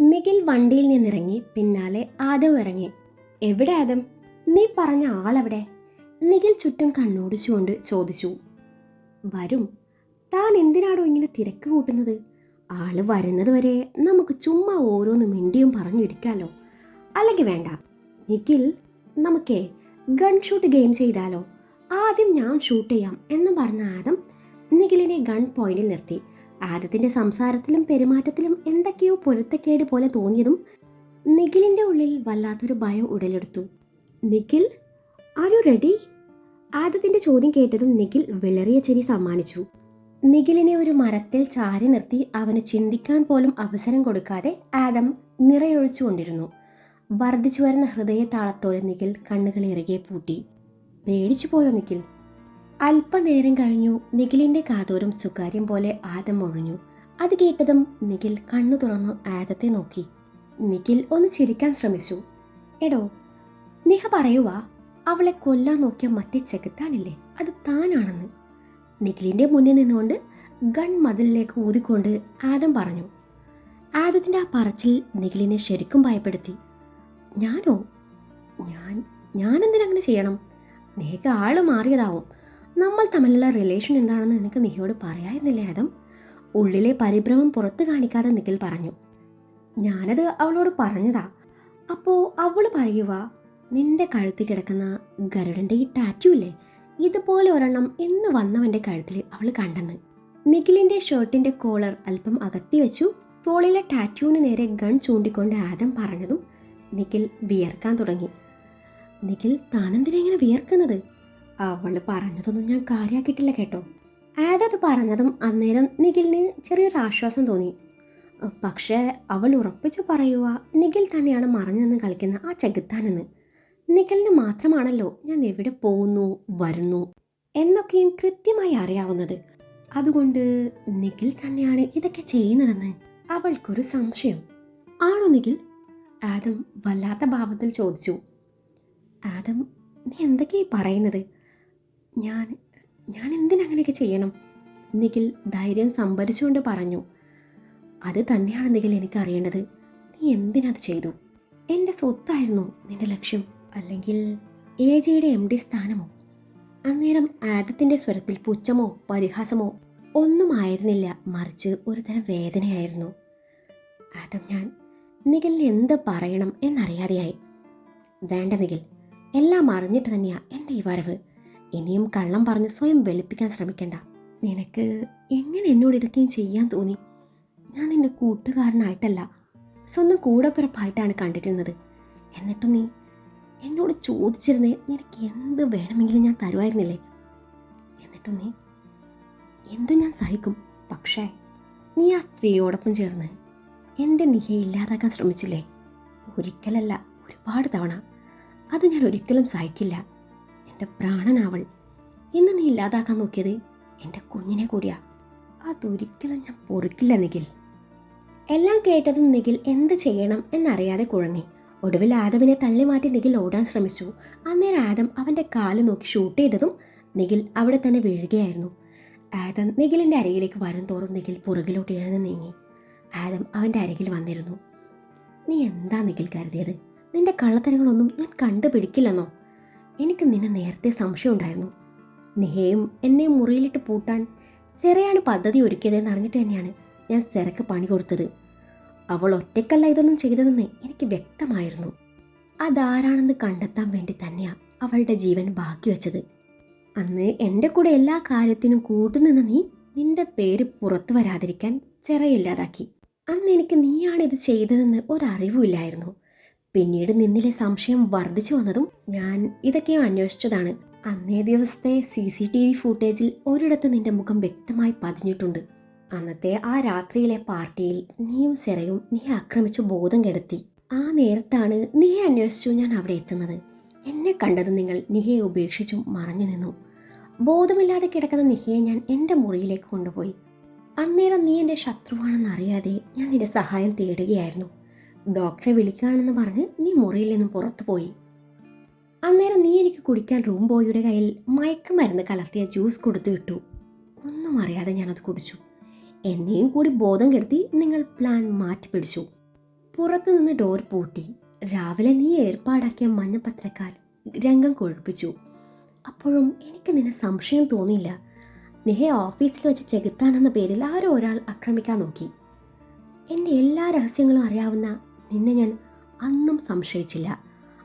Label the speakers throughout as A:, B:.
A: നിഖിൽ വണ്ടിയിൽ നിന്നിറങ്ങി പിന്നാലെ ആദം ഇറങ്ങി. എവിടെ ആദം? നീ പറഞ്ഞ ആളെവിടെ? നിഖിൽ ചുറ്റും കണ്ണോടിച്ചുകൊണ്ട് ചോദിച്ചു. വരും. താൻ എന്തിനാണോ ഇങ്ങനെ തിരക്ക് കൂട്ടുന്നത്? ആൾ വരുന്നത് വരെ നമുക്ക് ചുമ്മാ ഓരോന്ന് മിണ്ടിയും പറഞ്ഞിരിക്കാലോ. അല്ലെങ്കിൽ വേണ്ട. നിഖിൽ നമുക്കേ ഗൺ ഷൂട്ട് ഗെയിം ചെയ്താലോ? ആദ്യം ഞാൻ ഷൂട്ട് ചെയ്യാം എന്ന് പറഞ്ഞ ആദം നിഖിലിനെ ഗൺ പോയിന്റിൽ നിർത്തി. ആദത്തിന്റെ സംസാരത്തിലും പെരുമാറ്റത്തിലും എന്തൊക്കെയോ പൊരുത്തക്കേട് പോലെ തോന്നിയതും നിഖിലിന്റെ ഉള്ളിൽ വല്ലാത്തൊരു ഭയം ഉടലെടുത്തു. നിഖിൽ ആർ യു റെഡി ആദത്തിന്റെ ചോദ്യം കേട്ടതും നിഖിൽ വിളറിയ ചെരി സമ്മാനിച്ചു. നിഖിലിനെ ഒരു മരത്തിൽ ചാരി നിർത്തി അവന് ചിന്തിക്കാൻ പോലും അവസരം കൊടുക്കാതെ ആദം നിറയൊഴിച്ചു കൊണ്ടിരുന്നു. വർദ്ധിച്ചു വരുന്ന ഹൃദയ താളത്തോടെ നിഖിൽ കണ്ണുകൾ ഇറുകെ പൂട്ടി. പേടിച്ചു പോയോ നിഖിൽ? അല്പനേരം കഴിഞ്ഞു. നിഖിലിന്റെ കാതോരം സുകാര്യം പോലെ ആദം ഒഴിഞ്ഞു. അത് കേട്ടതും നിഖിൽ കണ്ണു തുറന്നു ആദത്തെ നോക്കി. നിഖിൽ ഒന്ന് ചിരിക്കാൻ ശ്രമിച്ചു. എടോ നിഹ പറയുവാ അവളെ കൊല്ലാൻ നോക്കിയ മറ്റേ ചെകുത്താനില്ലേ? അത് താനാണെന്ന്. നിഖിലിന്റെ മുന്നിൽ നിന്നുകൊണ്ട് ഗൺ മതിലിലേക്ക് ഊതിക്കൊണ്ട് ആദം പറഞ്ഞു. ആദത്തിന്റെ ആ പറച്ചിൽ നിഖിലിനെ ശരിക്കും ഭയപ്പെടുത്തി. ഞാനോ? ഞാൻ ഞാനെന്തിനങ്ങനെ ചെയ്യണം? നിഹയ്ക്ക് ആൾ മാറിയതാവും. നമ്മൾ തമ്മിലുള്ള റിലേഷൻ എന്താണെന്ന് നിനക്ക് നിഹയോട് പറയായിരുന്നില്ലേ ആദം? ഉള്ളിലെ പരിഭ്രമം പുറത്ത് കാണിക്കാതെ നിഖിൽ പറഞ്ഞു. ഞാനത് അവളോട് പറഞ്ഞതാ. അപ്പോൾ അവൾ പറയുക നിന്റെ കഴുത്തിൽ കിടക്കുന്ന ഗരുഡന്റെ ഈ ടാറ്റു ഇല്ലേ? ഇതുപോലെ ഒരെണ്ണം എന്ന് വന്നവന്റെ കഴുത്തിൽ അവൾ കണ്ടെന്ന്. നിഖിലിന്റെ ഷർട്ടിന്റെ കോളർ അല്പം അകത്തി വെച്ചു. തോളിലെ ടാറ്റുവിന് നേരെ ഗൺ ചൂണ്ടിക്കൊണ്ട് ആദം പറഞ്ഞതും നിഖിൽ വിയർക്കാൻ തുടങ്ങി. നിഖിൽ താനെന്തിനെങ്ങനെ വിയർക്കുന്നത്? അവൾ പറഞ്ഞതൊന്നും ഞാൻ കാര്യമാക്കിയിട്ടില്ല കേട്ടോ. ആദത് പറഞ്ഞതും അന്നേരം നിഖിലിന് ചെറിയൊരു ആശ്വാസം തോന്നി. പക്ഷേ അവൾ ഉറപ്പിച്ചു പറയുക നിഖിൽ തന്നെയാണ് മറഞ്ഞു നിന്ന് കളിക്കുന്ന ആ ചെകുത്താനെന്ന്. നിഖിലിന് മാത്രമാണല്ലോ ഞാൻ എവിടെ പോകുന്നു വരുന്നു എന്നൊക്കെയും കൃത്യമായി അറിയാവുന്നത്. അതുകൊണ്ട് നിഖിൽ തന്നെയാണ് ഇതൊക്കെ ചെയ്യുന്നതെന്ന് അവൾക്കൊരു സംശയം. ആണോ നിഖിൽ? ആദം വല്ലാത്ത ഭാവത്തിൽ ചോദിച്ചു. ആദം നീ എന്തൊക്കെയായി പറയുന്നത്? ഞാൻ ഞാൻ എന്തിനങ്ങനെയൊക്കെ ചെയ്യണം? നിഖിൽ ധൈര്യം സംഭരിച്ചുകൊണ്ട് പറഞ്ഞു. അത് തന്നെയാണ് നിഖിൽ എനിക്കറിയേണ്ടത്. നീ എന്തിനത് ചെയ്തു? എന്റെ സ്വത്തായിരുന്നു നിന്റെ ലക്ഷ്യം. അല്ലെങ്കിൽ എ ജിയുടെ എം ഡി സ്ഥാനമോ? അന്നേരം ആദത്തിന്റെ സ്വരത്തിൽ പുച്ഛമോ പരിഹാസമോ ഒന്നും ആയിരുന്നില്ല. മറിച്ച് ഒരുതരം വേദനയായിരുന്നു. ആദം ഞാൻ നിഖിലിന് എന്ത് പറയണം എന്നറിയാതെയായി. വേണ്ട നിഖിൽ എല്ലാം അറിഞ്ഞിട്ട് തന്നെയാ എന്റെ ഈ വരവ്. ഇനിയും കള്ളം പറഞ്ഞ് സ്വയം വെളുപ്പിക്കാൻ ശ്രമിക്കണ്ട. നിനക്ക് എങ്ങനെ എന്നോട് ഇതൊക്കെയും ചെയ്യാൻ തോന്നി? ഞാൻ നിന്റെ കൂട്ടുകാരനായിട്ടല്ല സ്വന്തം കൂടപ്പിറപ്പായിട്ടാണ് കണ്ടിരുന്നത്. എന്നിട്ടും നീ എന്നോട് ചോദിച്ചിരുന്നേ നിനക്ക് എന്ത് വേണമെങ്കിലും ഞാൻ തരുമായിരുന്നില്ലേ? എന്നിട്ടും നീ എന്തും ഞാൻ സഹിക്കും. പക്ഷേ നീ ആ സ്ത്രീയോടൊപ്പം ചേർന്ന് എന്റെ നിഹയെ ഇല്ലാതാക്കാൻ ശ്രമിച്ചില്ലേ? ഒരിക്കലല്ല ഒരുപാട് തവണ. അത് ഞാൻ ഒരിക്കലും സഹിക്കില്ല. എന്റെ പ്രാണനാവൾ. ഇന്ന് നീ ഇല്ലാതാക്കാൻ നോക്കിയത് എന്റെ കുഞ്ഞിനെ കൂടിയാ. അതൊരിക്കലും ഞാൻ പൊറുക്കില്ല നിഖിൽ. എല്ലാം കേട്ടതും നിഖിൽ എന്ത് ചെയ്യണം എന്നറിയാതെ കുഴങ്ങി. ഒടുവിൽ ആദമിനെ തള്ളി മാറ്റി നിഖിൽ ഓടാൻ ശ്രമിച്ചു. അന്നേരം ആദം അവന്റെ കാൽ നോക്കി ഷൂട്ട് ചെയ്തതും നിഖിൽ അവിടെ തന്നെ വീഴുകയായിരുന്നു. ആദം നിഖിലിന്റെ അരികിലേക്ക് വരും തോറും നിഖിൽ പുറകിലോട്ട് എഴുന്ന് നീങ്ങി. ആദം അവന്റെ അരികിൽ വന്നിരുന്നു. നീ എന്താ നിഖിൽ കരുതിയത്? നിന്റെ കള്ളത്തരങ്ങളൊന്നും ഞാൻ കണ്ടുപിടിക്കില്ലെന്നോ? എനിക്ക് നിന്നെ നേരത്തെ സംശയം ഉണ്ടായിരുന്നു. നിഹയും എന്നെ മുറിയിലിട്ട് പൂട്ടാൻ സെറയാണ് പദ്ധതി ഒരുക്കിയതെന്ന് അറിഞ്ഞിട്ട് തന്നെയാണ് ഞാൻ സെറയ്ക്ക് പണി കൊടുത്തത്. അവൾ ഒറ്റക്കല്ല ഇതൊന്നും ചെയ്തതെന്ന് എനിക്ക് വ്യക്തമായിരുന്നു. അതാരാണെന്ന് കണ്ടെത്താൻ വേണ്ടി തന്നെയാണ് അവളുടെ ജീവൻ ബാക്കി വെച്ചത്. അന്ന് എന്റെ കൂടെ എല്ലാ കാര്യത്തിനും കൂട്ടുനിന്ന നീ നിന്റെ പേര് പുറത്തു വരാതിരിക്കാൻ ചെറയില്ലാതാക്കി അന്ന് എനിക്ക് നീയാണ് ഇത് ചെയ്തതെന്ന് ഒരറിവുമില്ലായിരുന്നു പിന്നീട് നിന്നിലെ സംശയം വർദ്ധിച്ചു വന്നതും ഞാൻ ഇതൊക്കെയോ അന്വേഷിച്ചതാണ്. അന്നേ ദിവസത്തെ സി സി ടി വി ഫുട്ടേജിൽ ഒരിടത്ത് നിന്റെ മുഖം വ്യക്തമായി പതിഞ്ഞിട്ടുണ്ട്. അന്നത്തെ ആ രാത്രിയിലെ പാർട്ടിയിൽ നീയും സെറയും നീ ആക്രമിച്ചു ബോധം കെടുത്തി. ആ നേരത്താണ് നീയെ അന്വേഷിച്ചു ഞാൻ അവിടെ എത്തുന്നത്. എന്നെ കണ്ടത് നിങ്ങൾ നിഹയെ ഉപേക്ഷിച്ചും മറഞ്ഞു നിന്നു. ബോധമില്ലാതെ കിടക്കുന്ന നിഹയെ ഞാൻ എന്റെ മുറിയിലേക്ക് കൊണ്ടുപോയി. അന്നേരം നീ എന്റെ ശത്രുവാണെന്ന് അറിയാതെ ഞാൻ നിന്റെ സഹായം തേടുകയായിരുന്നു. ഡോക്ടറെ വിളിക്കുകയാണെന്ന് പറഞ്ഞ് നീ മുറിയിൽ നിന്നും പുറത്തു പോയി. അന്നേരം നീ എനിക്ക് കുടിക്കാൻ റൂം ബോയിയുടെ കയ്യിൽ മയക്കുമരുന്ന് കലർത്തിയ ജ്യൂസ് കൊടുത്തു വിട്ടു. ഒന്നും അറിയാതെ ഞാനത് കുടിച്ചു. എന്നെയും കൂടി ബോധം കെടുത്തി നിങ്ങൾ പ്ലാൻ മാറ്റി പിടിച്ചു. പുറത്തു നിന്ന് ഡോർ പൂട്ടി. രാവിലെ നീ ഏർപ്പാടാക്കിയ മഞ്ഞപ്പത്രക്കാർ രംഗം കൊഴുപ്പിച്ചു. അപ്പോഴും എനിക്ക് നിന്നെ സംശയം തോന്നിയില്ല. നെഹെ ഓഫീസിൽ വെച്ച് ചെകുത്താനെന്ന പേരിൽ ആരോ ഒരാൾ ആക്രമിക്കാൻ നോക്കി. എന്റെ എല്ലാ രഹസ്യങ്ങളും അറിയാവുന്ന നിന്നെ ഞാൻ അന്നും സംശയിച്ചില്ല.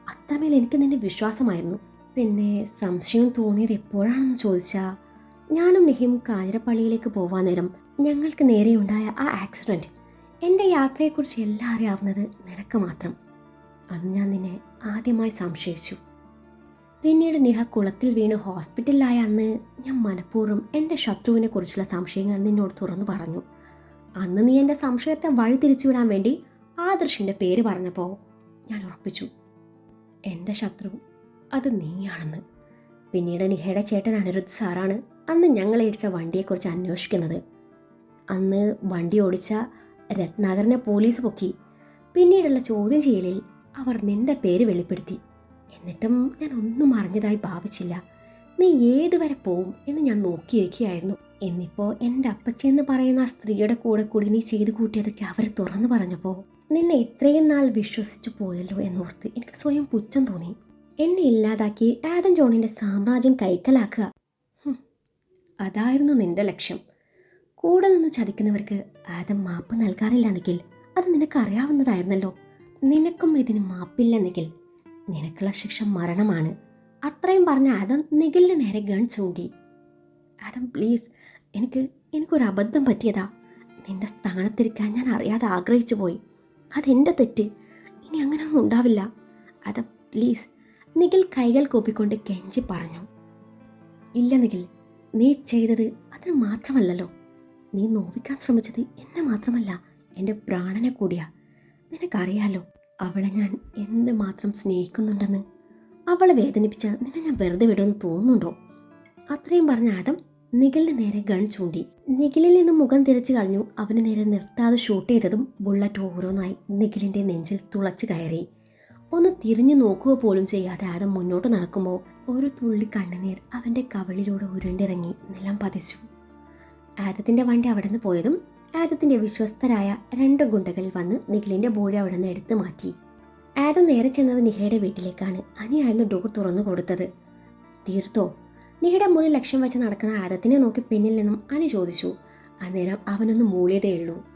A: അത്രമേൽ എനിക്ക് നിന്നെ വിശ്വാസമായിരുന്നു. പിന്നെ സംശയം തോന്നിയത് എപ്പോഴാണെന്ന് ചോദിച്ചാൽ ഞാനും നിഹിയും കാഞ്ഞിരപ്പള്ളിയിലേക്ക് പോവാൻ നേരം ഞങ്ങൾക്ക് നേരെയുണ്ടായ ആ ആക്സിഡന്റ് എന്റെ യാത്രയെക്കുറിച്ച് എല്ലാം അറിയാവുന്നത് നിനക്ക് മാത്രം. അന്ന് ഞാൻ നിന്നെ ആദ്യമായി സംശയിച്ചു. പിന്നീട് നിഹ കുളത്തിൽ വീണ് ഹോസ്പിറ്റലിലായ അന്ന് ഞാൻ മനഃപൂർവം എന്റെ ശത്രുവിനെക്കുറിച്ചുള്ള സംശയങ്ങൾ നിന്നോട് തുറന്നു പറഞ്ഞു. അന്ന് നീ എന്റെ സംശയത്തെ വഴിതിരിച്ചുവിടാൻ വേണ്ടി ആദർശിന്റെ പേര് പറഞ്ഞപ്പോൾ ഞാൻ ഉറപ്പിച്ചു. എന്റെ ശത്രു അത് നീയാണെന്ന്. പിന്നീട് നിഹയുടെ ചേട്ടൻ അനിരുദ്ധ് സാറാണ് അന്ന് ഞങ്ങൾ ഇടിച്ച വണ്ടിയെക്കുറിച്ച് അന്വേഷിക്കുന്നത്. അന്ന് വണ്ടി ഓടിച്ച രത്നാകരനെ പോലീസ് പൊക്കി പിന്നീടുള്ള ചോദ്യം ചെയ്യലിൽ അവർ നിന്റെ പേര് വെളിപ്പെടുത്തി. എന്നിട്ടും ഞാൻ ഒന്നും അറിഞ്ഞതായി ഭാവിച്ചില്ല. നീ ഏതുവരെ പോവും എന്ന് ഞാൻ നോക്കിയിരിക്കുകയായിരുന്നു. എന്നിപ്പോൾ എന്റെ അപ്പച്ചി എന്ന് പറയുന്ന ആ സ്ത്രീയുടെ കൂടെ കൂടി നീ ചെയ്തു കൂട്ടിയതൊക്കെ അവർ തുറന്നു പറഞ്ഞപ്പോൾ നിന്നെ ഇത്രയും നാൾ വിശ്വസിച്ചു പോയല്ലോ എന്നോർത്ത് എനിക്ക് സ്വയം പുച്ഛം തോന്നി. എന്നെ ഇല്ലാതാക്കി ആദം ജോണിന്റെ സാമ്രാജ്യം കൈക്കലാക്കുക. അതായിരുന്നു നിന്റെ ലക്ഷ്യം. കൂടെ നിന്ന് ചതിക്കുന്നവർക്ക് ആദം മാപ്പ് നൽകാറില്ല നിഖിൽ അത് നിനക്കറിയാവുന്നതായിരുന്നല്ലോ. നിനക്കും ഇതിന് മാപ്പില്ല നിനക്കുള്ള ശിക്ഷ മരണമാണ്. അത്രയും പറഞ്ഞ ആദം നിഖിലിന് നേരെ ഗൺ ചൂണ്ടി. ആദം പ്ലീസ് എനിക്ക് എനിക്കൊരു അബദ്ധം പറ്റിയതാ. നിന്റെ സ്ഥാനത്തിരിക്കാൻ ഞാൻ അറിയാതെ ആഗ്രഹിച്ചു പോയി അതെന്റെ തെറ്റ്? ഇനി അങ്ങനെയൊന്നും ഉണ്ടാവില്ല. അത് പ്ലീസ് നിഖിൽ കൈകൾ കൂപ്പിക്കൊണ്ട് കെഞ്ചി പറഞ്ഞു. ഇല്ല നിഖിൽ നീ ചെയ്തത് അതിന് മാത്രമല്ലല്ലോ. നീ നോവിക്കാൻ ശ്രമിച്ചത് എന്നെ മാത്രമല്ല എന്റെ പ്രാണനെ കൂടിയാ. നിനക്കറിയാലോ അവളെ ഞാൻ എന്ത് മാത്രം സ്നേഹിക്കുന്നുണ്ടെന്ന്. അവളെ വേദനിപ്പിച്ച നിന്നെ ഞാൻ വെറുതെ വിടുമെന്ന് തോന്നുന്നുണ്ടോ? അത്രയും പറഞ്ഞ ആദം നിഖിലിന് നേരെ ഗൺ ചൂണ്ടി. നിഖിലിൽ നിന്ന് മുഖം തിരിച്ചു കളഞ്ഞു. അവന് നേരെ നിർത്താതെ ഷൂട്ട് ചെയ്തതും ബുള്ളറ്റ് ഓരോന്നായി നിഖിലിന്റെ നെഞ്ചിൽ തുളച്ചു കയറി. ഒന്ന് തിരിഞ്ഞു നോക്കുക പോലും ചെയ്യാതെ ആദം മുന്നോട്ട് നടക്കുമ്പോൾ ഒരു തുള്ളി കണ്ണുനീർ അവന്റെ കവളിലൂടെ ഉരുണ്ടിറങ്ങി നിലം പതിച്ചു. ആദത്തിന്റെ വണ്ടി അവിടെ നിന്ന് പോയതും ആദത്തിന്റെ വിശ്വസ്തരായ രണ്ട് ഗുണ്ടകൾ വന്ന് നിഖിലിന്റെ ബോഡി അവിടെ നിന്ന് എടുത്തു മാറ്റി. ആദം നേരെ ചെന്നത് നിഹയുടെ വീട്ടിലേക്കാണ്. അനിയായിരുന്നു ഡോർ തുറന്നു കൊടുത്തത്. തീർത്തോ? നിഹയുടെ മുറി ലക്ഷ്യം വെച്ച് നടക്കുന്ന ആദത്തിനെ നോക്കി പിന്നിൽ നിന്നും അനു ചോദിച്ചു. അന്നേരം അവനൊന്ന് മൂളിയതേ ഉള്ളൂ.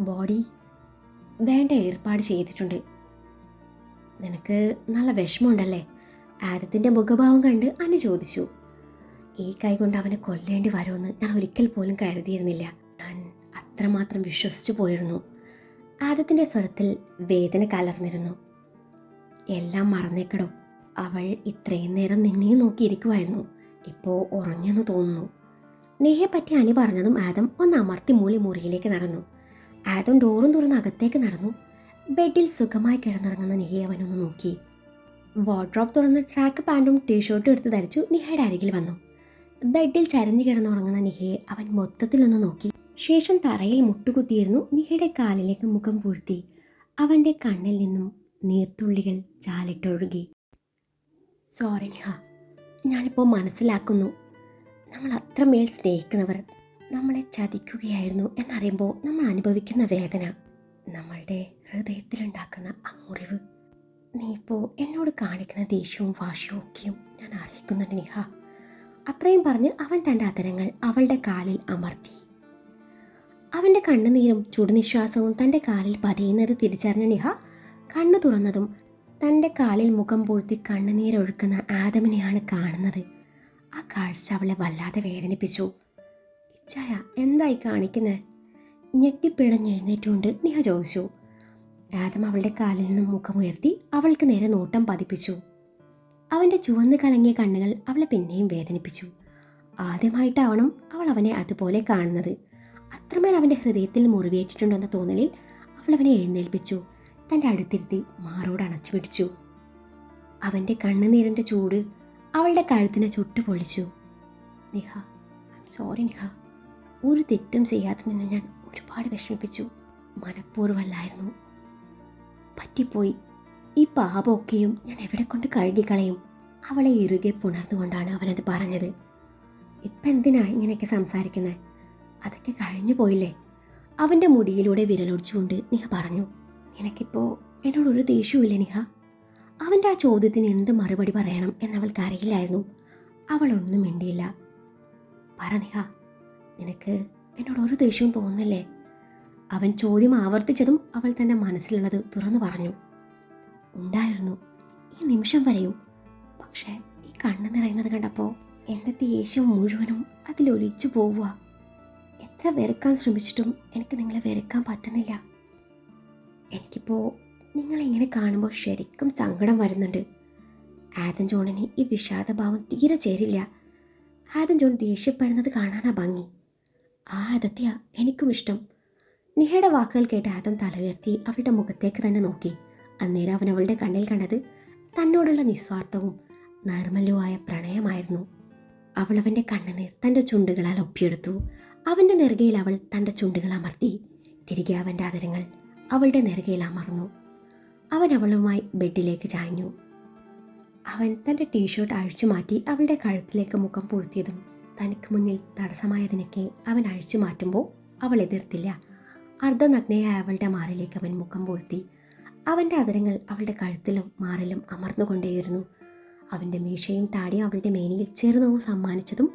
A: ബോഡി വേണ്ട ഏർപ്പാട് ചെയ്തിട്ടുണ്ട്. നിനക്ക് നല്ല വിഷമമുണ്ടല്ലേ? ആദത്തിന്റെ മുഖഭാവം കണ്ട് അനു ചോദിച്ചു. ഈ കൈ കൊണ്ട് അവനെ കൊല്ലേണ്ടി വരുമെന്ന് ഞാൻ ഒരിക്കൽ പോലും കരുതിയിരുന്നില്ല. ഞാൻ അത്രമാത്രം വിശ്വസിച്ചു പോയിരുന്നു. ആദത്തിന്റെ സ്വരത്തിൽ വേദന കലർന്നിരുന്നു. എല്ലാം മറന്നേക്കടോ. അവൾ ഇത്രയും നേരം നിന്നെയും നോക്കിയിരിക്കുമായിരുന്നു ഇപ്പോൾ ഉറങ്ങിയെന്ന് തോന്നുന്നു. നെഹയെ പറ്റി അനി പറഞ്ഞതും ആദം ഒന്ന് അമർത്തി മൂളി മുറിയിലേക്ക് നടന്നു. ആദം ഡോറും തുറന്ന് അകത്തേക്ക് നടന്നു. ബെഡിൽ സുഖമായി കിടന്നിറങ്ങുന്ന നിഹയെ അവനൊന്ന് നോക്കി. വാർഡ്രോപ്പ് തുറന്ന് ട്രാക്ക് പാന്റും ടീഷർട്ടും എടുത്ത് ധരിച്ചു നിഹയുടെ അരികിൽ വന്നു. ബെഡിൽ ചരഞ്ഞു കിടന്നുറങ്ങുന്ന നിഹയെ അവൻ മൊത്തത്തിലൊന്ന് നോക്കി. ശേഷം തറയിൽ മുട്ടുകുത്തിയിരുന്നു നിഹയുടെ കാലിലേക്ക് മുഖം പൂഴ്ത്തി. അവന്റെ കണ്ണിൽ നിന്നും നീർത്തുള്ളികൾ ചാലിട്ടൊഴുകി. സോറി നിഹ. ഞാനിപ്പോൾ മനസ്സിലാക്കുന്നു. നമ്മൾ അത്രമേൽ സ്നേഹിക്കുന്നവർ നമ്മളെ ചതിക്കുകയായിരുന്നു എന്നറിയുമ്പോൾ നമ്മൾ അനുഭവിക്കുന്ന വേദന നമ്മളുടെ ഹൃദയത്തിലുണ്ടാക്കുന്ന ആ മുറിവ്. നീ ഇപ്പോൾ എന്നോട് കാണിക്കുന്ന ദേഷ്യവും വാശിയും ഒക്കെയും ഞാൻ അറിയിക്കുന്നുണ്ട് നിഹ. അത്രയും പറഞ്ഞ് അവൻ തന്റെ അതരങ്ങൾ അവളുടെ കാലിൽ അമർത്തി. അവന്റെ കണ്ണുനീരും ചുടുനിശ്വാസവും തന്റെ കാലിൽ പതിയുന്നത് തിരിച്ചറിഞ്ഞ നിഹ കണ്ണു തുറന്നതും തന്റെ കാലിൽ മുഖം പൂഴ്ത്തി കണ്ണുനീരൊഴുക്കുന്ന ആദമിനെയാണ് കാണുന്നത്. ആ കാഴ്ച അവളെ വല്ലാതെ വേദനിപ്പിച്ചു. ഇച്ചായ എന്തായി കാണിക്കുന്നത് ഞെട്ടിപ്പിഴഞ്ഞെഴുന്നേറ്റുകൊണ്ട് നിഹ ചോദിച്ചു. ആദം അവളുടെ കാലിൽ നിന്നും മുഖമുയർത്തി അവൾക്ക് നേരെ നോട്ടം പതിപ്പിച്ചു. അവന്റെ ചുവന്ന് കലങ്ങിയ കണ്ണുകൾ അവളെ പിന്നെയും വേദനിപ്പിച്ചു. ആദ്യമായിട്ടാവണം അവൾ അവനെ അതുപോലെ കാണുന്നത്. അത്രമേൽ അവന്റെ ഹൃദയത്തിൽ മുറിവേറ്റിട്ടുണ്ടെന്ന തോന്നലിൽ അവൾ എഴുന്നേൽപ്പിച്ചു. തന്റെ അടുത്തിരുത്തി മാറോട് അണച്ചു പിടിച്ചു. അവന്റെ കണ്ണുനീരിന്റെ ചൂട് അവളുടെ കഴുത്തിനെ ചുട്ടു പൊളിച്ചു നിഹ സോറി നിഹ. ഒരു തെറ്റും ചെയ്യാതെ നിന്നെ ഞാൻ ഒരുപാട് വിഷമിപ്പിച്ചു. മനഃപൂർവമല്ലായിരുന്നു. പറ്റിപ്പോയി. ഈ പാപമൊക്കെയും ഞാൻ എവിടെ കൊണ്ട് കഴുകിക്കളയും? അവളെ ഇറുകെ പുണർന്നുകൊണ്ടാണ് അവനത് പറഞ്ഞത്. ഇപ്പം എന്തിനാ ഇങ്ങനെയൊക്കെ സംസാരിക്കുന്നത് അതൊക്കെ കഴിഞ്ഞു പോയില്ലേ അവന്റെ മുടിയിലൂടെ വിരലൊടിച്ചുകൊണ്ട് നിഹ പറഞ്ഞു. എനിക്കിപ്പോൾ എന്നോടൊരു ദേഷ്യവുമില്ല നിഹ. അവന്റെ ആ ചോദ്യത്തിന് എന്ത് മറുപടി പറയണം എന്നവൾക്ക് അറിയില്ലായിരുന്നു അവളൊന്നും മിണ്ടിയില്ല. പറ നിഹ നിനക്ക് എന്നോട് ഒരു ദേഷ്യവും തോന്നല്ലേ അവൻ ചോദ്യം ആവർത്തിച്ചതും അവൾ തന്റെ മനസ്സിലുള്ളത് തുറന്നു പറഞ്ഞു. ഉണ്ടായിരുന്നു. ഈ നിമിഷം വരെയും. പക്ഷേ ഈ കണ്ണ് നിറയുന്നത് കണ്ടപ്പോൾ എന്റെ ദേഷ്യം മുഴുവനും അതിലൊലിച്ചു പോവുക. എത്ര വെറുക്കാൻ ശ്രമിച്ചിട്ടും എനിക്ക് നിങ്ങളെ വെറുക്കാൻ പറ്റുന്നില്ല. എനിക്കിപ്പോൾ നിങ്ങളിങ്ങനെ കാണുമ്പോൾ ശരിക്കും സങ്കടം വരുന്നുണ്ട്. ആദൻ ജോണിന് ഈ വിഷാദഭാവം തീരെ ചേരില്ല. ആദൻ ജോൺ ദേഷ്യപ്പെടുന്നത് കാണാനാ ഭംഗി. ആ ആദത്തെയാ എനിക്കും ഇഷ്ടം. നിഹയുടെ വാക്കുകൾ കേട്ട് ആദം തലയുയർത്തി അവളുടെ മുഖത്തേക്ക് തന്നെ നോക്കി. അന്നേരം അവൻ അവളുടെ കണ്ണിൽ കണ്ടത് തന്നോടുള്ള നിസ്വാർത്ഥവും നിർമ്മലവുമായ പ്രണയമായിരുന്നു. അവൾ അവന്റെ കണ്ണുനീർ തന്റെ ചുണ്ടുകളാൽ ഒപ്പിയെടുത്തു. അവന്റെ നെറുകയിൽ അവൾ തന്റെ ചുണ്ടുകൾ അമർത്തി. തിരികെ അവന്റെ അതിരങ്ങൾ അവളുടെ നെറുകയിൽ അമർന്നു. അവൻ അവളുമായി ബെഡിലേക്ക് ചാഞ്ഞു. അവൻ തന്റെ ടീഷർട്ട് അഴിച്ചു മാറ്റി അവളുടെ കഴുത്തിലേക്ക് മുഖം പൂഴ്ത്തിയതും തനിക്ക് മുന്നിൽ തടസ്സമായതിനൊക്കെ അവൻ അഴിച്ചു മാറ്റുമ്പോൾ അവൾ എതിർത്തില്ല. അർദ്ധനഗ്നയായ അവളുടെ മാറിലേക്ക് അവൻ മുഖം പൂഴ്ത്തി. അവന്റെ അതിരങ്ങൾ അവളുടെ കഴുത്തിലും മാറിലും അമർന്നുകൊണ്ടേയിരുന്നു. അവന്റെ മീശയും താടിയും അവളുടെ മേനിയിൽ ചെറുതവും സമ്മാനിച്ചതും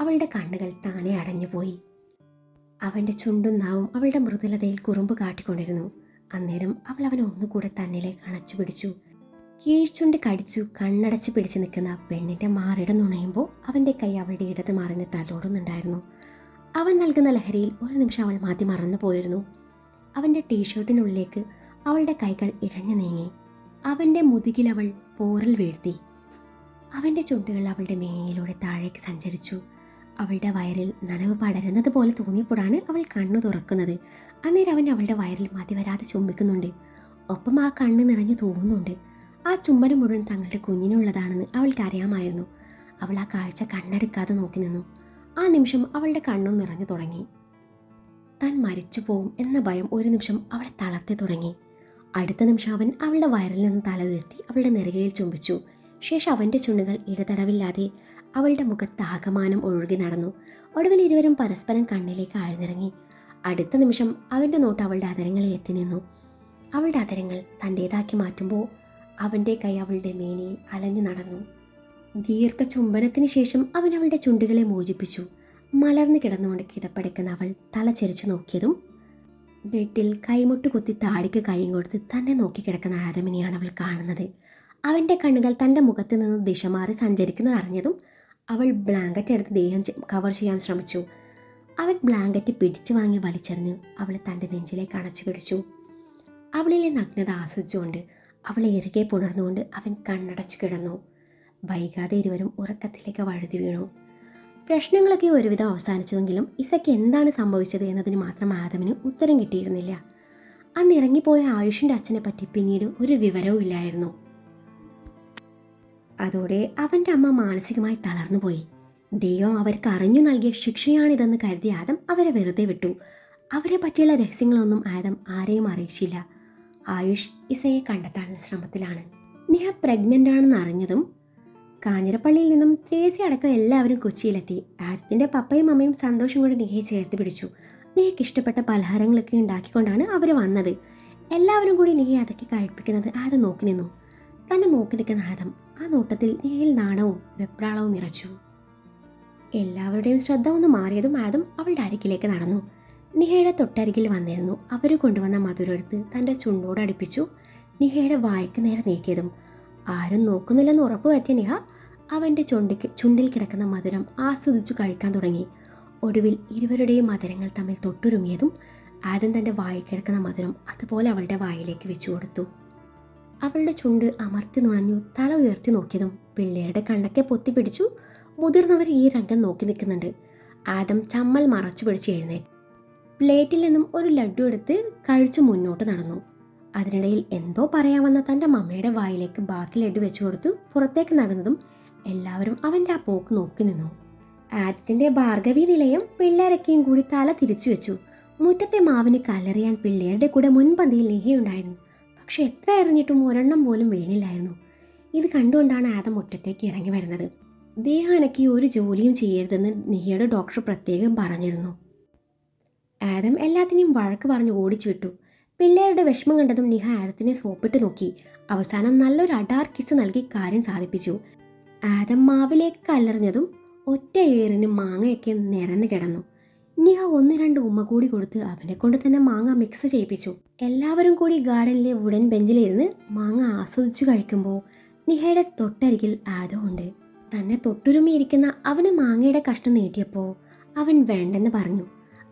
A: അവളുടെ കണ്ണുകൾ താനെ അടഞ്ഞുപോയി. അവന്റെ ചുണ്ടും നാവും അവളുടെ മൃദുലതയിൽ കുറുമ്പ് കാട്ടിക്കൊണ്ടിരുന്നു. അന്നേരം അവൾ അവനെ ഒന്നുകൂടെ തന്നിലേക്ക് അണച്ചു പിടിച്ചു. കീഴ്ച്ചുണ്ട് കടിച്ചു കണ്ണടച്ച് പിടിച്ചു നിൽക്കുന്ന പെണ്ണിന്റെ മാറിട നുണയുമ്പോൾ അവന്റെ കൈ അവളുടെ ഇടത് മാറിന് തലോടുന്നുണ്ടായിരുന്നു. അവൻ നൽകുന്ന ലഹരിയിൽ ഒരു നിമിഷം അവൾ മാറ്റി മറന്നു പോയിരുന്നു. അവന്റെ ടീഷർട്ടിനുള്ളിലേക്ക് അവളുടെ കൈകൾ ഇഴഞ്ഞു നീങ്ങി. അവന്റെ മുതുകിൽ അവൾ പോറിൽ വീഴ്ത്തി. അവന്റെ ചുണ്ടുകൾ അവളുടെ മേനിയിലൂടെ താഴേക്ക് സഞ്ചരിച്ചു. അവളുടെ വയറിൽ നനവ് പടരുന്നത് പോലെ തോന്നിയപ്പോഴാണ് അവൾ കണ്ണു തുറക്കുന്നത്. അന്നേരം അവൻ അവളുടെ വയറിൽ മതി വരാതെ ചുംബിക്കുന്നുണ്ട്. ഒപ്പം ആ കണ്ണ് നിറഞ്ഞു തോന്നുന്നുണ്ട് ആ ചുംബനം മുഴുവൻ തങ്ങളുടെ കുഞ്ഞിനുള്ളതാണെന്ന് അവൾക്ക് അറിയാമായിരുന്നു. അവൾ ആ കാഴ്ച കണ്ണെടുക്കാതെ നോക്കി നിന്നു. ആ നിമിഷം അവളുടെ കണ്ണും നിറഞ്ഞു തുടങ്ങി. താൻ മരിച്ചു പോവും എന്ന ഭയം ഒരു നിമിഷം അവളെ തളർത്തി തുടങ്ങി. അടുത്ത നിമിഷം അവൻ അവളുടെ വയറിൽ നിന്ന് തല ഉയർത്തി അവളുടെ നെറുകയിൽ ചുംബിച്ചു. ശേഷം അവന്റെ ചുണ്ടുകൾ ഇടതടവില്ലാതെ അവളുടെ മുഖത്ത് ആകമാനം ഒഴുകി നടന്നു. ഒടുവിൽ ഇരുവരും പരസ്പരം കണ്ണിലേക്ക് ആഴ്ന്നിറങ്ങി. അടുത്ത നിമിഷം അവന്റെ നോട്ട് അവളുടെ അതരങ്ങളിൽ എത്തി നിന്നു. അവളുടെ അതരങ്ങൾ തന്റേതാക്കി മാറ്റുമ്പോൾ അവന്റെ കൈ അവളുടെ മേനിയിൽ അലഞ്ഞു നടന്നു. ദീർഘ ചുംബനത്തിന് ശേഷം അവൻ അവളുടെ ചുണ്ടുകളെ മോചിപ്പിച്ചു. മലർന്നു കിടന്നുകൊണ്ട് കിതപ്പടയ്ക്കുന്ന അവൾ തലചെരിച്ചു നോക്കിയതും ബെഡിൽ കൈമുട്ട് കുത്തി താടിക്ക് കൈയും കൊടുത്ത് തന്നെ നോക്കി കിടക്കുന്ന ആദമിനെയാണ് അവൾ കാണുന്നത്. അവന്റെ കണ്ണുകൾ തന്റെ മുഖത്ത് നിന്ന് ദിശ മാറി സഞ്ചരിക്കുന്നത് അറിഞ്ഞതും അവൾ ബ്ലാങ്കറ്റ് എടുത്ത് ദേഹം കവർ ചെയ്യാൻ ശ്രമിച്ചു. അവൻ ബ്ലാങ്കറ്റ് പിടിച്ചു വാങ്ങി വലിച്ചെറിഞ്ഞ് അവളെ തന്റെ നെഞ്ചിലേക്ക് അണച്ചു പിടിച്ചു. അവളിലെ നഗ്നത ആസ്വദിച്ചുകൊണ്ട് അവളെ ഇറുകെ പുണർന്നുകൊണ്ട് അവൻ കണ്ണടച്ചു കിടന്നു. വൈകാതെ ഇരുവരും ഉറക്കത്തിലേക്ക് വഴുതി വീണു. പ്രശ്നങ്ങളൊക്കെ ഒരുവിധം അവസാനിച്ചതെങ്കിലും ഇസയ്ക്ക് എന്താണ് സംഭവിച്ചത് എന്നതിന് മാത്രം ആദമിന് ഉത്തരം കിട്ടിയിരുന്നില്ല. അന്ന് ഇറങ്ങിപ്പോയ ആയുഷിന്റെ അച്ഛനെ പറ്റി പിന്നീട് ഒരു വിവരവും ഇല്ലായിരുന്നു അതോടെ അവന്റെ അമ്മ മാനസികമായി തളർന്നുപോയി ദൈവം അവർക്ക് അറിഞ്ഞു നൽകിയ ശിക്ഷയാണിതെന്ന് കരുതി ആദം അവരെ വെറുതെ വിട്ടു. അവരെ പറ്റിയുള്ള രഹസ്യങ്ങളൊന്നും ആദം ആരെയും അറിയിച്ചില്ല. ആയുഷ് ഇസയെ കണ്ടെത്താനുള്ള ശ്രമത്തിലാണ്. നിഹ പ്രഗ്നന്റ് ആണെന്ന് അറിഞ്ഞതും കാഞ്ഞിരപ്പള്ളിയിൽ നിന്നും ത്രേസി അടക്കം എല്ലാവരും കൊച്ചിയിലെത്തി. ആദത്തിന്റെ പപ്പയും അമ്മയും സന്തോഷം കൊണ്ട് നിഹയെ ചേർത്ത് പിടിച്ചു. നിഹയ്ക്ക് ഇഷ്ടപ്പെട്ട പലഹാരങ്ങളൊക്കെ ഉണ്ടാക്കിക്കൊണ്ടാണ് അവർ വന്നത്. എല്ലാവരും കൂടി നിഹയെ അതൊക്കെ കഴിപ്പിക്കുന്നത് ആദം നോക്കി നിന്നു. തന്നെ നോക്കി നിൽക്കുന്ന ആദം ആ നോട്ടത്തിൽ ഏൽ നാണവും വെപ്രാളവും നിറച്ചു. എല്ലാവരുടെയും ശ്രദ്ധ ഒന്ന് മാറിയതും ആദം അവളുടെ അരക്കിലേക്ക് നടന്നു. നിഹയുടെ തൊട്ടരികിൽ വന്നിരുന്നു. അവർ കൊണ്ടുവന്ന മധുരെടുത്ത് തന്റെ ചുണ്ടോട് അടുപ്പിച്ചു. നിഹയുടെ വായ്ക്ക് നേരെ നീക്കിയതും ആരും നോക്കുന്നില്ലെന്ന് ഉറപ്പുവരുത്തിയ നിഹ അവന്റെ ചുണ്ടിക്ക് ചുണ്ടിൽ കിടക്കുന്ന മധുരം ആസ്വദിച്ചു കഴിക്കാൻ തുടങ്ങി. ഒടുവിൽ ഇരുവരുടെയും മധുരങ്ങൾ തമ്മിൽ തൊട്ടുരുമിയതും ആദം തന്റെ വായിൽ കിടക്കുന്ന മധുരം അതുപോലെ അവളുടെ വായിലേക്ക് വെച്ചു കൊടുത്തു. അവളുടെ ചുണ്ട് അമർത്തി നുണഞ്ഞു തല ഉയർത്തി നോക്കിയതും പിള്ളേരുടെ കണ്ണൊക്കെ പൊത്തിപ്പിടിച്ചു മുതിർന്നവർ ഈ രംഗം നോക്കി നിൽക്കുന്നുണ്ട്. ആദം ചമ്മൽ മറച്ചു പിടിച്ച് എഴുന്നേറ്റ് പ്ലേറ്റിൽ നിന്നും ഒരു ലഡു എടുത്ത് കഴിച്ചു മുന്നോട്ട് നടന്നു. അതിനിടയിൽ എന്തോ പറയാമെന്ന തന്റെ മമ്മയുടെ വായിലേക്ക് ബാക്കി ലഡു വെച്ചു കൊടുത്തു പുറത്തേക്ക് നടന്നതും എല്ലാവരും അവന്റെ ആ പോക്ക് നോക്കി നിന്നു. ആദ്യത്തിന്റെ ഭാർഗവി നിലയം പിള്ളേരൊക്കെയും കൂടി തല തിരിച്ചു വെച്ചു. മുറ്റത്തെ മാവിന് കലറിയാൻ പിള്ളേരുടെ കൂടെ മുൻപന്തിയിൽ നെഹിയുണ്ടായിരുന്നു പക്ഷെ എത്ര എറിഞ്ഞിട്ടും ഒരെണ്ണം പോലും വീണില്ലായിരുന്നു. ഇത് കണ്ടുകൊണ്ടാണ് ആദം മുറ്റത്തേക്ക് ഇറങ്ങി വരുന്നത്. ദേഹാനയ്ക്ക് ഒരു ജോലിയും ചെയ്യരുതെന്ന് നിഹയുടെ ഡോക്ടർ പ്രത്യേകം പറഞ്ഞിരുന്നു. ആദം എല്ലാത്തിനെയും വഴക്ക് പറഞ്ഞ് ഓടിച്ചു വിട്ടു പിള്ളേരുടെ വിഷമം കണ്ടതും നിഹ ആദത്തിനെ സോപ്പിട്ട് നോക്കി. അവസാനം നല്ലൊരു അഡാർ കിസ് നൽകി കാര്യം സാധിപ്പിച്ചു. ആദം മാവിലേക്ക് കല്ലെറിഞ്ഞതും ഒറ്റ ഏറിന് മാങ്ങയൊക്കെ നിരന്ന് കിടന്നു. നിഹ ഒന്ന് രണ്ട് ഉമ്മ കൂടി കൊടുത്ത് അവനെ കൊണ്ട് തന്നെ മാങ്ങ മിക്സ് ചെയ്യിപ്പിച്ചു. എല്ലാവരും കൂടി ഗാർഡനിലെ വുഡൻ ബെഞ്ചിലിരുന്ന് മാങ്ങ ആസ്വദിച്ചു കഴിക്കുമ്പോൾ നിഹയുടെ തൊട്ടരികിൽ ആദോ ഉണ്ട്. തന്നെ തൊട്ടുരുമിയിരിക്കുന്ന അവന് മാങ്ങയുടെ കഷ്ണം നീട്ടിയപ്പോൾ അവൻ വേണ്ടെന്ന് പറഞ്ഞു.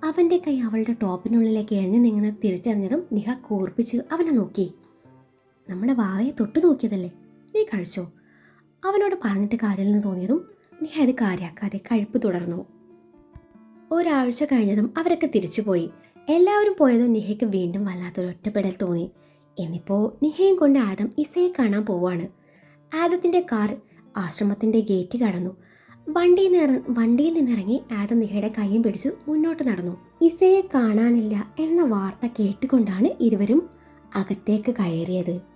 A: അവന്റെ കൈ അവളുടെ ടോപ്പിനുള്ളിലേക്ക് എഴഞ്ഞു നീങ്ങുന്ന തിരിച്ചറിഞ്ഞതും നിഹ കൂർപ്പിച്ച് അവനെ നോക്കി. നമ്മുടെ വാവയെ തൊട്ടു നോക്കിയതല്ലേ? നീ കഴിച്ചോ? അവനോട് പറഞ്ഞിട്ട് കാര്യമില്ലെന്ന് തോന്നിയതും നിഹ അത് കാര്യാക്കാതെ കഴിപ്പ് തുടർന്നു. ഒരാഴ്ച കഴിഞ്ഞതും അവരൊക്കെ തിരിച്ചുപോയി എല്ലാവരും പോയതും നിഹയ്ക്ക് വീണ്ടും വല്ലാത്തൊരു ഒറ്റപ്പെടൽ തോന്നി. എന്നിപ്പോൾ നിഹയും കൊണ്ട് ആദം ഇസയെ കാണാൻ പോവാണ്. ആദത്തിന്റെ കാർ ആശ്രമത്തിന്റെ ഗേറ്റ് കടന്നു. വണ്ടിയിൽ നിന്ന് വണ്ടിയിൽ നിന്നിറങ്ങി ആദം നിഹയുടെ കൈയും പിടിച്ചു മുന്നോട്ട് നടന്നു. ഇസയെ കാണാനില്ല എന്ന വാർത്ത കേട്ടുകൊണ്ടാണ് ഇരുവരും അകത്തേക്ക് കയറിയത്.